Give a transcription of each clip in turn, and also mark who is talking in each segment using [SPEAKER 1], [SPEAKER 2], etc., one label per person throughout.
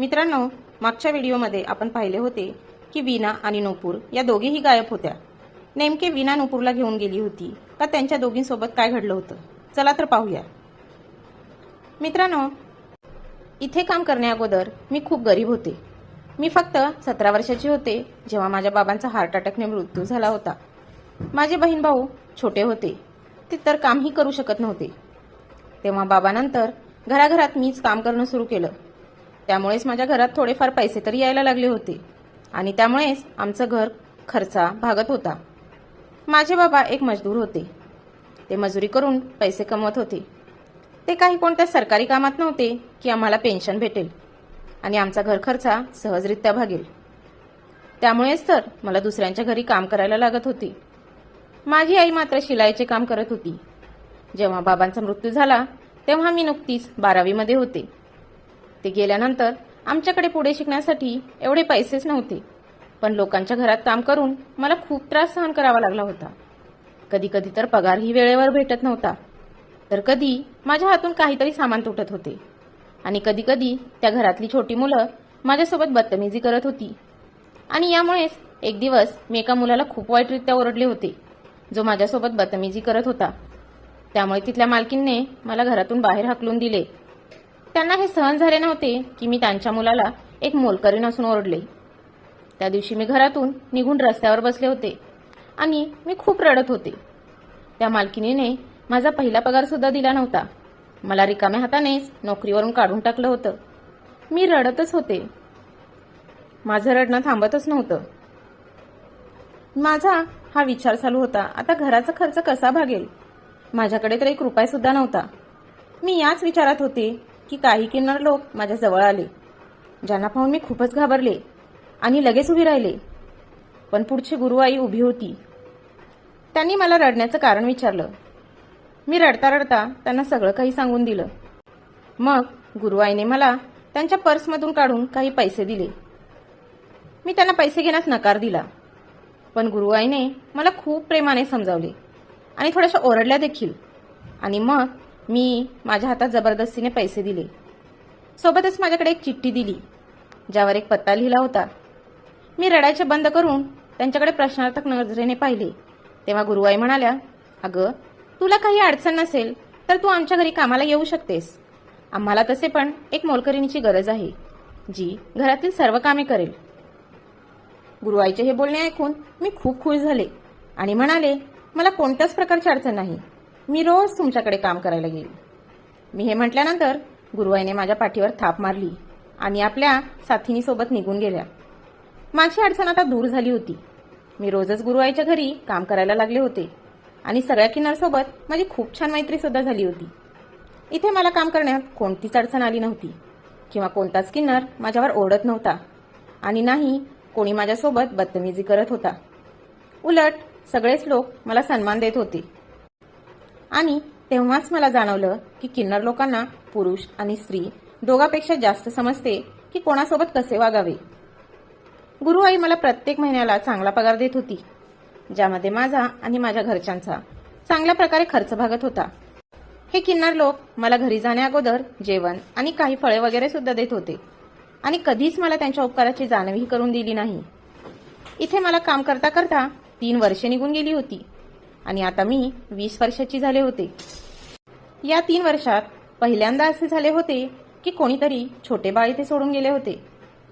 [SPEAKER 1] मित्रांनो मागच्या व्हिडिओमध्ये आपण पाहिले होते की वीणा आणि नूपूर या दोघीही गायब होत्या. नेमके वीणा नूपूरला घेऊन गेली होती. का त्यांच्या दोघींसोबत काय घडलं होतं? चला तर पाहूया. मित्रांनो इथे काम करण्याअगोदर मी खूप गरीब होते. मी फक्त सतरा वर्षाचे होते जेव्हा माझ्या बाबांचा हार्ट अटॅकने मृत्यू झाला होता. माझे बहीण भाऊ छोटे होते. ते तर कामही करू शकत नव्हते. तेव्हा बाबानंतर घराघरात मीच काम करणं सुरू केलं. त्यामुळेच माझ्या घरात थोडेफार पैसे तरी यायला लागले होते. आणि त्यामुळेच आमचं घर खर्चा भागत होता. माझे बाबा एक मजदूर होते. ते मजुरी करून पैसे कमवत होते. ते काही कोणत्या सरकारी कामात नव्हते की आम्हाला पेन्शन भेटेल. आणि आमचा घर खर्चा सहजरित्या भागेल. त्यामुळेच तर मला दुसऱ्यांच्या घरी काम करायला लागत होते. माझी आई मात्र शिलाईचे काम करत होती. जेव्हा बाबांचा मृत्यू झाला तेव्हा मी नुकतीच बारावीमध्ये होते. ते गेल्यानंतर आमच्याकडे पुढे शिकण्यासाठी एवढे पैसेच नव्हते. पण लोकांच्या घरात काम करून मला खूप त्रास सहन करावा लागला होता. कधी कधी तर पगारही वेळेवर भेटत नव्हता. तर कधी माझ्या हातून काहीतरी सामान तुटत होते. आणि कधी कधी त्या घरातली छोटी मुलं माझ्यासोबत बदतमीजी करत होती. आणि यामुळेच एक दिवस मी एका मुलाला खूप वाईटरित्या ओरडले होते जो माझ्यासोबत बदतमीजी करत होता. त्यामुळे तिथल्या मालकींने मला घरातून बाहेर हाकलून दिले. त्यांना हे सहन झाले नव्हते की मी त्यांच्या मुलाला एक मोलकरी नसून ओरडले. त्या दिवशी मी घरातून निघून रस्त्यावर बसले होते आणि मी खूप रडत होते. त्या मालकिनीने माझा पहिला पगार सुद्धा दिला नव्हता. मला रिकाम्या हातानेच नोकरीवरून काढून टाकलं होतं. मी रडतच होते. माझं रडणं थांबतच नव्हतं. माझा हा विचार चालू होता आता घराचा खर्च कसा भागेल? माझ्याकडे तर एक रुपया सुद्धा नव्हता. मी याच विचारात होते की काही किन्नर लोक माझ्याजवळ आले ज्यांना पाहून मी खूपच घाबरले आणि लगेच उभी राहिले. पण पुढची गुरुआई उभी होती. त्यांनी मला रडण्याचं कारण विचारलं. मी रडता रडता त्यांना सगळं काही सांगून दिलं. मग गुरुआईने मला त्यांच्या पर्समधून काढून काही पैसे दिले. मी त्यांना पैसे घेण्यास नकार दिला. पण गुरुआईने मला खूप प्रेमाने समजावले आणि थोड्याशा ओरडल्या देखील. आणि मग मी माझ्या हातात जबरदस्तीने पैसे दिले. सोबतच माझ्याकडे एक चिठ्ठी दिली ज्यावर एक पत्ता लिहिला होता. मी रडायचे बंद करून त्यांच्याकडे प्रश्नार्थक नजरेने पाहिले. तेव्हा गुरुवाई म्हणाल्या अगं तुला काही अडचण नसेल तर तू आमच्या घरी कामाला येऊ शकतेस. आम्हाला तसे पण एक मोलकरीणीची गरज आहे जी घरातील सर्व कामे करेल. गुरुआईचे हे बोलणे ऐकून मी खूप खुश झाले आणि म्हणाले मला कोणत्याच प्रकारची अडचण नाही. मी रोज तुमच्याकडे काम करायला येईल. मी हे म्हटल्यानंतर गुरुवाईने माझ्या पाठीवर थाप मारली. आणि आपल्या साथीनीसोबत निघून गेल्या. माझी अडचण आता दूर झाली होती. मी रोजच गुरुआईच्या घरी काम करायला लागले होते. आणि सगळ्या किन्नरसोबत माझी खूप छान मैत्री सुद्धा झाली होती. इथे मला काम करण्यात कोणतीच अडचण आली नव्हती. किंवा कोणताच किन्नर माझ्यावर ओढत नव्हता. आणि नाही कोणी माझ्यासोबत बदतमीजी करत होता. उलट सगळेच लोक मला सन्मान देत होते. आणि तेव्हाच मला जाणवलं की किन्नर लोकांना पुरुष आणि स्त्री दोघापेक्षा जास्त समजते की कोणासोबत कसे वागावे. गुरु आई मला प्रत्येक महिन्याला चांगला पगार देत होती ज्यामध्ये माझा आणि माझ्या घरच्यांचा चांगल्या प्रकारे खर्च भागत होता. हे किन्नर लोक मला घरी जाण्याअगोदर जेवण आणि काही फळे वगैरे सुद्धा देत होते आणि कधीच मला त्यांच्या उपकाराची जाणीवही करून दिली नाही. इथे मला काम करता करता तीन वर्षे निघून गेली होती. आणि आता मी वीस वर्षाची झाले होते. या तीन वर्षात पहिल्यांदा असे झाले होते की कोणीतरी छोटे बाळ इथे सोडून गेले होते.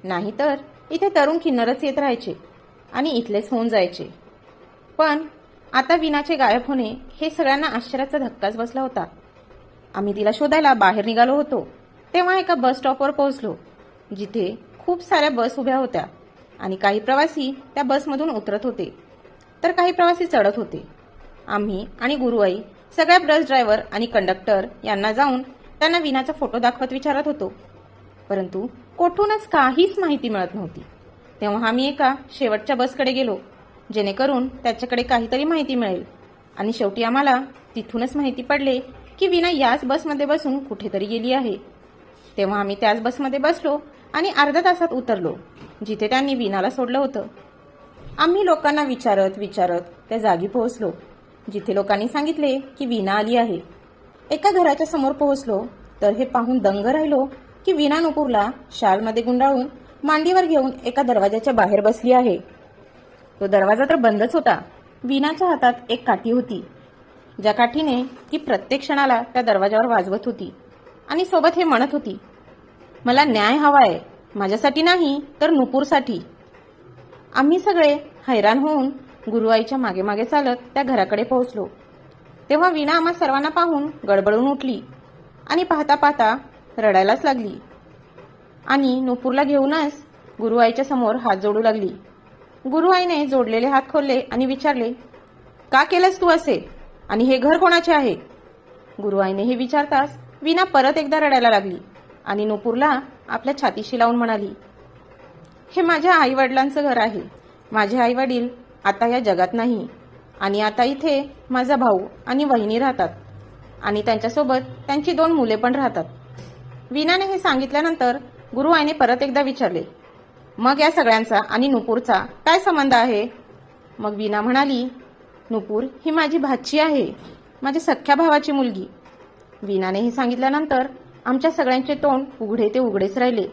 [SPEAKER 1] नाहीतर इथे तरुण किन्नरच येत राहायचे आणि इथलेच होऊन जायचे. पण आता विनाचे गायब होणे हे सगळ्यांना आश्चर्याचा धक्काच बसला होता. आम्ही तिला शोधायला बाहेर निघालो होतो तेव्हा एका बस स्टॉपवर पोहोचलो जिथे खूप साऱ्या बस उभ्या होत्या आणि काही प्रवासी त्या बसमधून उतरत होते. तर काही प्रवासी चढत होते. आम्ही आणि गुरुआई सगळ्या बस ड्रायव्हर आणि कंडक्टर यांना जाऊन त्यांना विनाचा फोटो दाखवत विचारत होतो. परंतु कोठूनच काहीच माहिती मिळत नव्हती. तेव्हा आम्ही एका शेवटच्या बसकडे गेलो जेणेकरून त्याच्याकडे काहीतरी माहिती मिळेल. आणि शेवटी आम्हाला तिथूनच माहिती पडले की विना याच बसमध्ये बसून कुठेतरी गेली आहे. तेव्हा आम्ही त्याच बसमध्ये बसलो आणि अर्ध्या तासात उतरलो जिथे त्यांनी विनाला सोडलं होतं. आम्ही लोकांना विचारत विचारत त्या जागी पोहोचलो. जिथे लोकांनी सांगितले की वीणा आली आहे. एका घराच्या समोर पोहोचलो तर हे पाहून दंग राहिलो की वीणा नुपूरला शालमध्ये गुंडाळून मांडीवर घेऊन एका दरवाजाच्या बाहेर बसली आहे. तो दरवाजा तर बंदच होता. वीणाच्या हातात एक काठी होती ज्या काठीने ती प्रत्येक क्षणाला त्या दरवाजावर वाजवत होती आणि सोबत हे म्हणत होती मला न्याय हवा आहे माझ्यासाठी नाही तर नुपूरसाठी. आम्ही सगळे हैराण होऊन गुरुआईच्या मागे मागे चालत त्या घराकडे पोहोचलो. तेव्हा विणा आम्हा सर्वांना पाहून गडबडून उठली आणि पाहता पाहता रडायलाच लागली. आणि नुपूरला घेऊनच गुरुआईच्या समोर हात जोडू लागली. गुरुआईने जोडलेले हात खोलले आणि विचारले का केलंस तू असे? आणि हे घर कोणाचे आहे? गुरुआईने हे विचारताच विना परत एकदा रडायला लागली आणि नुपूरला आपल्या छातीशी लावून म्हणाली हे माझ्या आई वडिलांचं घर आहे. माझे आई वडील आता या जगात नाही. आणि आता इथे माझा भाऊ आणि वहिनी राहतात. आणि त्यांच्यासोबत त्यांची दोन मुले पण राहतात. विनाने हे सांगितल्यानंतर गुरुआईने परत एकदा विचारले मग या सगळ्यांचा आणि नुपूरचा काय संबंध आहे? मग विना म्हणाली नुपूर ही माझी भाची आहे माझ्या सख्ख्या भावाची मुलगी. विनाने हे सांगितल्यानंतर आमच्या सगळ्यांचे तोंड उघडे ते उघडेच राहिले.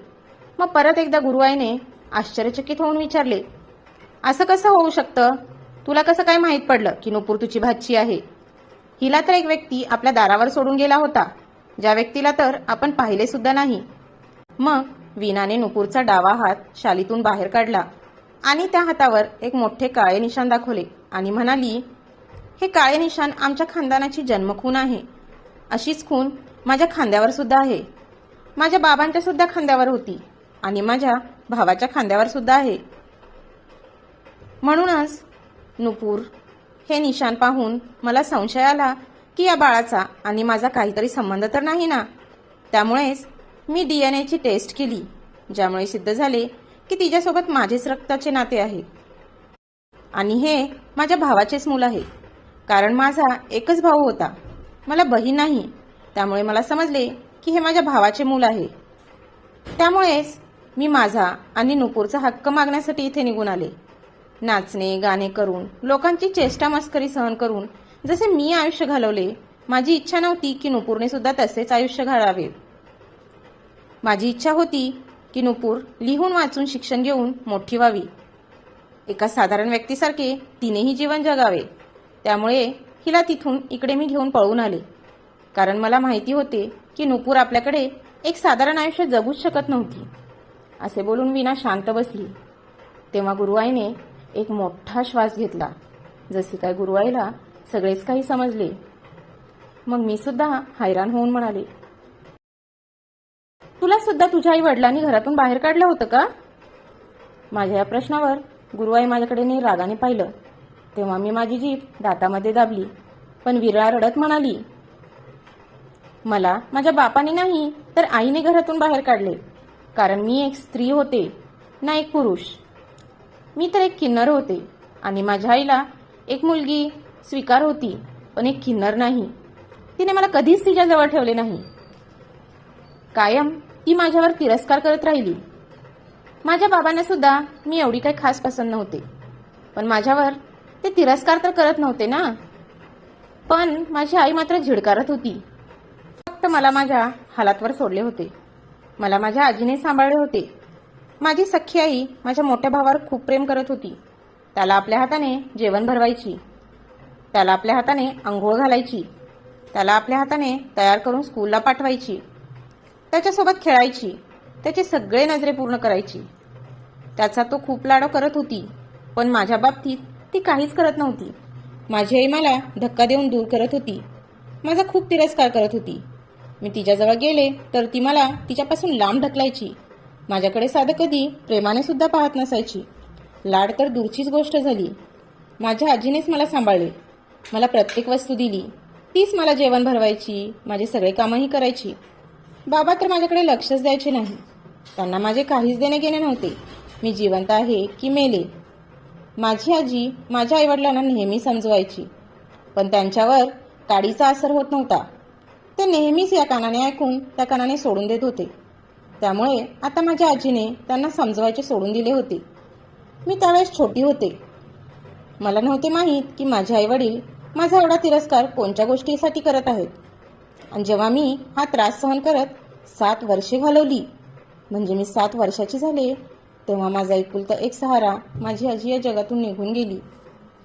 [SPEAKER 1] मग परत एकदा गुरुआईने आश्चर्यचकित होऊन विचारले असं कसं होऊ शकतं? तुला कसं काय माहीत पडलं की नुपूर तुझी भाची आहे? हिला तर एक व्यक्ती आपल्या दारावर सोडून गेला होता. ज्या व्यक्तीला तर आपण पाहिले सुद्धा नाही. मग विनाने नुपूरचा डावा हात शालीतून बाहेर काढला आणि त्या हातावर एक मोठे काळे निशाण दाखवले आणि म्हणाली हे काळे निशाण आमच्या खानदानाची जन्मखून आहे. अशीच खून माझ्या खांद्यावर सुद्धा आहे. माझ्या बाबांच्या सुद्धा खांद्यावर होती आणि माझ्या भावाच्या खांद्यावर सुद्धा आहे. म्हणूनच नुपूर हे निशाण पाहून मला संशय आला की या बाळाचा आणि माझा काहीतरी संबंध तर नाही ना? त्यामुळेच मी डी एन एची टेस्ट केली ज्यामुळे सिद्ध झाले की तिच्यासोबत माझेच रक्ताचे नाते आहे. आणि हे माझ्या भावाचेच मूल आहे कारण माझा एकच भाऊ होता. मला बहीण नाही त्यामुळे मला समजले की हे माझ्या भावाचे मूल आहे. त्यामुळेच मी माझा आणि नुपूरचा हक्क मागण्यासाठी इथे निघून आले. नाचणे गाणे करून लोकांची चेष्टा मस्करी सहन करून जसे मी आयुष्य घालवले माझी इच्छा नव्हती की नुपूरने सुद्धा तसेच आयुष्य घालावे. माझी इच्छा होती की नुपूर लिहून वाचून शिक्षण घेऊन मोठी व्हावी. एका साधारण व्यक्तीसारखे तिनेही जीवन जगावे. त्यामुळे हिला तिथून इकडे मी घेऊन पळून आले. कारण मला माहिती होते की नुपूर आपल्याकडे एक साधारण आयुष्य जगूच शकत नव्हती. असे बोलून विना शांत बसली. तेव्हा गुरुआईने एक मोठा श्वास घेतला. जसे काय गुरुवाईला सगळेच काही समजले. मग मी सुद्धा हैराण होऊन म्हणाले तुला सुद्धा तुझ्या आई वडिलांनी घरातून बाहेर काढलं होतं का? माझ्या या प्रश्नावर गुरुवाई माझ्याकडे नी रागाने पाहिलं. तेव्हा मी माझी जीभ दातामध्ये दाबली पण विरळा रडत म्हणाली मला माझ्या बापाने नाही तर आईने घरातून बाहेर काढले. कारण मी एक स्त्री होते ना एक पुरुष. मी तर एक किन्नर होते. आणि माझ्या आईला एक मुलगी स्वीकार होती पण एक किन्नर नाही. तिने मला कधीच तिच्याजवळ ठेवले नाही. कायम ती माझ्यावर तिरस्कार करत राहिली. माझ्या बाबांना सुद्धा मी एवढी काही खास पसंत नव्हते. पण माझ्यावर ते तिरस्कार तर करत नव्हते ना? पण माझी आई मात्र झिडकारत होती. फक्त मला माझ्या हालातवर सोडले होते. मला माझ्या आजीने सांभाळले होते. माझी सख्खी आई माझ्या मोठ्या भावावर खूप प्रेम करत होती. त्याला आपल्या हाताने जेवण भरवायची. त्याला आपल्या हाताने आंघोळ घालायची. त्याला आपल्या हाताने तयार करून स्कूलला पाठवायची. त्याच्यासोबत खेळायची. त्याचे सगळे नजरे पूर्ण करायची. त्याचा तो खूप लाडो करत होती पण माझ्या बाबतीत ती काहीच करत नव्हती. माझी आई मला धक्का देऊन दूर करत होती. माझा खूप तिरस्कार करत होती. मी तिच्याजवळ गेले तर ती मला तिच्यापासून लांब ढकलायची. माझ्याकडे साधं कधी प्रेमाने सुद्धा पाहत नसायची. लाड तर दूरचीच गोष्ट झाली. माझ्या आजीनेच मला सांभाळले. मला प्रत्येक वस्तू दिली. तीच मला जेवण भरवायची माझे सगळे कामंही करायची. बाबा तर माझ्याकडे लक्षच द्यायचे नाही. त्यांना माझे काहीच देणे घेणे नव्हते. मी जिवंत आहे की मेले? माझी आजी माझ्या आईवडिलांना नेहमी समजवायची. पण त्यांच्यावर काडीचा असर होत नव्हता. ते नेहमीच या कानाने ऐकून त्या कानाने सोडून देत होते. त्यामुळे आता माझ्या आजीने त्यांना समजवायचे सोडून दिले होते. मी त्यावेळेस छोटी होते. मला नव्हते माहीत की माझे आईवडील माझा एवढा तिरस्कार कोणत्या गोष्टीसाठी करत आहेत. आणि जेव्हा मी हा त्रास सहन करत सात वर्षे घालवली म्हणजे मी सात वर्षाची झाले तेव्हा माझा एकुलता एक सहारा माझी आजी या जगातून निघून गेली.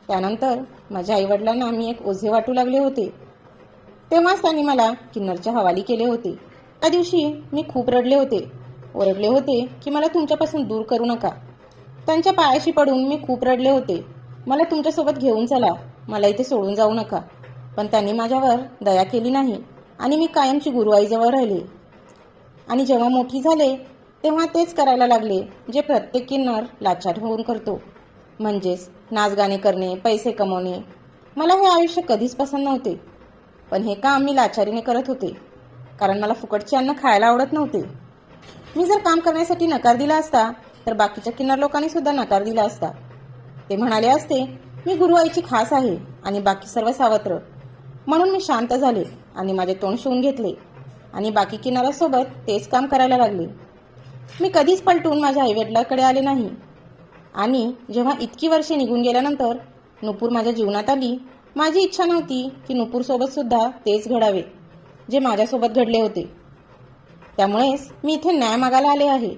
[SPEAKER 1] त्यानंतर माझ्या आईवडिलांना मी एक ओझे वाटू लागले होते. तेव्हाच त्यांनी मला किन्नरच्या हवाली केले होते. त्या दिवशी मी खूप रडले होते. ओरडले होते की मला तुमच्यापासून दूर करू नका. त्यांच्या पायाशी पडून मी खूप रडले होते. मला तुमच्यासोबत घेऊन चला. मला इथे सोडून जाऊ नका. पण त्यांनी माझ्यावर दया केली नाही आणि मी कायमची गुरुआईजवळ राहिले. आणि जेव्हा मोठी झाले तेव्हा तेच करायला लागले जे प्रत्येक किन्नर लाचार होऊन करतो. म्हणजेच नाचगाणे करणे पैसे कमवणे. मला हे आयुष्य कधीच पसंत नव्हते. पण हे काम मी लाचारीने करत होते. कारण मला फुकटचे अन्न खायला आवडत नव्हते. मी जर काम करण्यासाठी नकार दिला असता तर बाकीच्या किनार लोकांनी सुद्धा नकार दिला असता. ते म्हणाले असते मी गुरुआईची खास आहे आणि बाकी सर्व सावत्र. म्हणून मी शांत झाले आणि माझे तोंड शिवून घेतले आणि बाकी किनाऱ्यासोबत तेच काम करायला लागले. मी कधीच पलटून माझ्या आईवडिलाकडे आले नाही. आणि जेव्हा इतकी वर्षे निघून गेल्यानंतर नुपूर माझ्या जीवनात आली माझी इच्छा नव्हती की नुपूरसोबत सुद्धा तेच घडावे. जे माझ्यासोबत घडले होते. त्यामुळेच मी इथे न्याय मागायला आले आहे.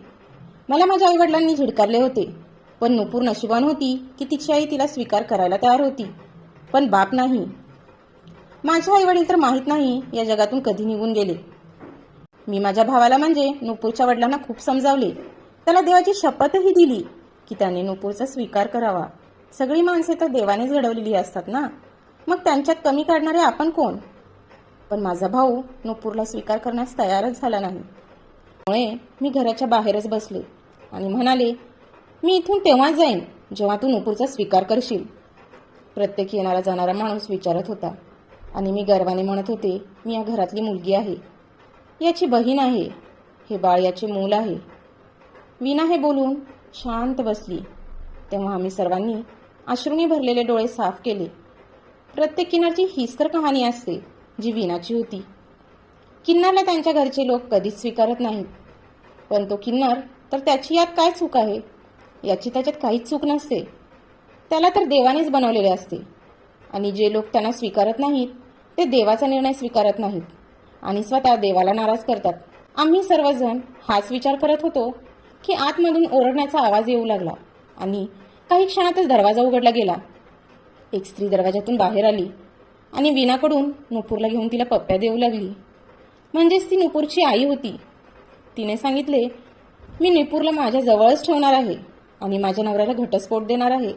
[SPEAKER 1] मला माझ्या आईवडिलांनी झिडकारले होते. पण नुपूर नशिबान होती की तिची आई तिला स्वीकार करायला तयार होती. पण बाप नाही. माझे आईवडील तर माहीत नाही या जगातून कधी निघून गेले. मी माझ्या भावाला म्हणजे नुपूरच्या वडिलांना खूप समजावले. त्याला देवाची शपथही दिली की त्याने नुपूरचा स्वीकार करावा. सगळी माणसे तर देवानेच घडवलेली असतात ना? मग त्यांच्यात कमी काढणारे आपण कोण? पण माझा भाऊ नुपूरला स्वीकार करण्यास तयारच झाला नाही. त्यामुळे मी घराच्या बाहेरच बसले आणि म्हणाले मी इथून तेव्हा जाईन जेव्हा तू नुपूरचा स्वीकार करशील. प्रत्येक येणारा जाणारा माणूस विचारत होता आणि मी गर्वाने म्हणत होते मी या घरातली मुलगी आहे. याची बहीण आहे. हे बाळ याचे मूल आहे. विना हे बोलून शांत बसली. तेव्हा आम्ही सर्वांनी अश्रूंनी भरलेले डोळे साफ केले. प्रत्येक किनारची हीच तर कहाणी असते. जी विनाची होती. किन्नरला त्यांच्या घरचे लोक कधीच स्वीकारत नाहीत. पण तो किन्नर तर त्याची यात काय चूक आहे? याची त्याच्यात काहीच चूक नसते. त्याला तर देवानेच बनवलेले असते. आणि जे लोक त्यांना स्वीकारत नाहीत ते देवाचा निर्णय स्वीकारत नाहीत. आणि स्वतः देवाला नाराज करतात. आम्ही सर्वजण हाच विचार करत होतो की आतमधून ओरडण्याचा आवाज येऊ लागला आणि काही क्षणातच दरवाजा उघडला गेला. एक स्त्री दरवाजातून बाहेर आली. आणि वीणाकडून नुपूरला घेऊन तिला पप्प्या देऊ लागली. म्हणजेच ती नुपूरची आई होती. तिने सांगितले मी नुपूरला माझ्या जवळच ठेवणार आहे आणि माझ्या नवऱ्याला घटस्फोट देणार आहे.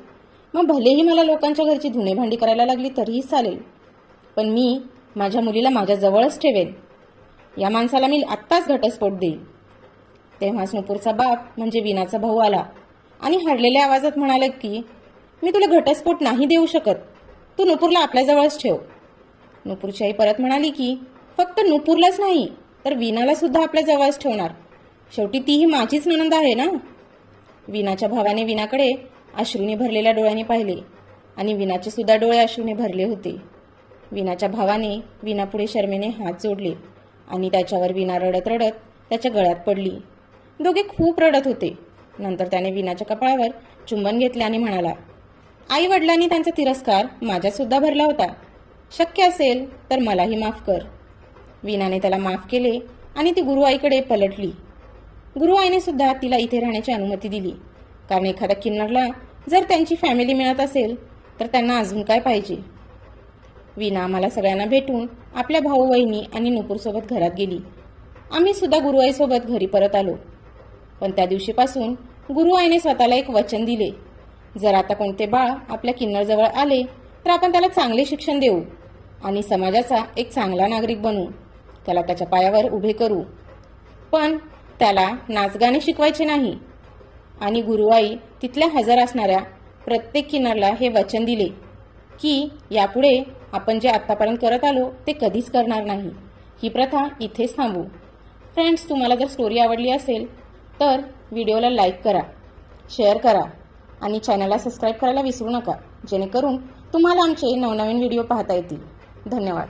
[SPEAKER 1] मग भलेही मला लोकांच्या घरची धुणेभांडी करायला लागली तरीही चालेल पण मी माझ्या मुलीला माझ्या जवळच ठेवेन. या माणसाला मी आत्ताच घटस्फोट देईन. तेव्हाच नुपूरचा बाप म्हणजे विनाचा भाऊ आला आणि हरलेल्या आवाजात म्हणाले की मी तुला घटस्फोट नाही देऊ शकत. तू नुपूरला आपल्याजवळच ठेव. नुपूरची आई परत म्हणाली की फक्त नुपूरलाच नाही तर वीणाला सुद्धा आपल्या जवळच ठेवणार. शेवटी तीही माझीच ननंद आहे ना? वीणाच्या भावाने वीणाकडे अश्रूने भरलेल्या डोळ्याने पाहिले आणि विनाचे सुद्धा डोळे अश्रूने भरले होते. विनाच्या भावाने विनापुढे शर्मेने हात जोडले आणि त्याच्यावर विना रडत रडत त्याच्या गळ्यात पडली. दोघे खूप रडत होते. नंतर त्याने विनाच्या कपाळावर चुंबन घेतले आणि म्हणाला आई वडिलांनी त्यांचा तिरस्कार माझ्यातसुद्धा भरला होता. शक्य असेल तर मलाही माफ कर. वीणाने त्याला माफ केले आणि ती गुरुआईकडे पलटली. गुरुआईने सुद्धा तिला इथे राहण्याची अनुमती दिली. कारण एखाद्या किन्नरला जर त्यांची फॅमिली मिळत असेल तर त्यांना अजून काय पाहिजे? वीणा आम्हाला सगळ्यांना भेटून आपल्या भाऊ वहिनी आणि नुपूरसोबत घरात गेली. आम्ही सुद्धा गुरुआईसोबत घरी परत आलो. पण त्या दिवशीपासून गुरुआईने स्वतःला एक वचन दिले. जर आता कोणते बाळ आपल्या किन्नरजवळ आले तर आपण त्याला चांगले शिक्षण देऊ आणि समाजाचा एक चांगला नागरिक बनवू त्याला त्याच्या पायावर उभे करू. पण त्याला नाचगाणे शिकवायचे नाही. आणि गुरुवाई तिथल्या हजर असणाऱ्या प्रत्येक किन्नरला हे वचन दिले की यापुढे आपण जे आत्तापर्यंत करत आलो ते कधीच करणार नाही. ही प्रथा इथेच थांबू. फ्रेंड्स तुम्हाला जर स्टोरी आवडली असेल तर व्हिडिओला लाईक करा शेअर करा. आणि चॅनलला सबस्क्राईब करायला विसरू नका. जेणेकरून तुम्हाला आमचे नवनवीन व्हिडिओ पाहता येतील. धन्यवाद.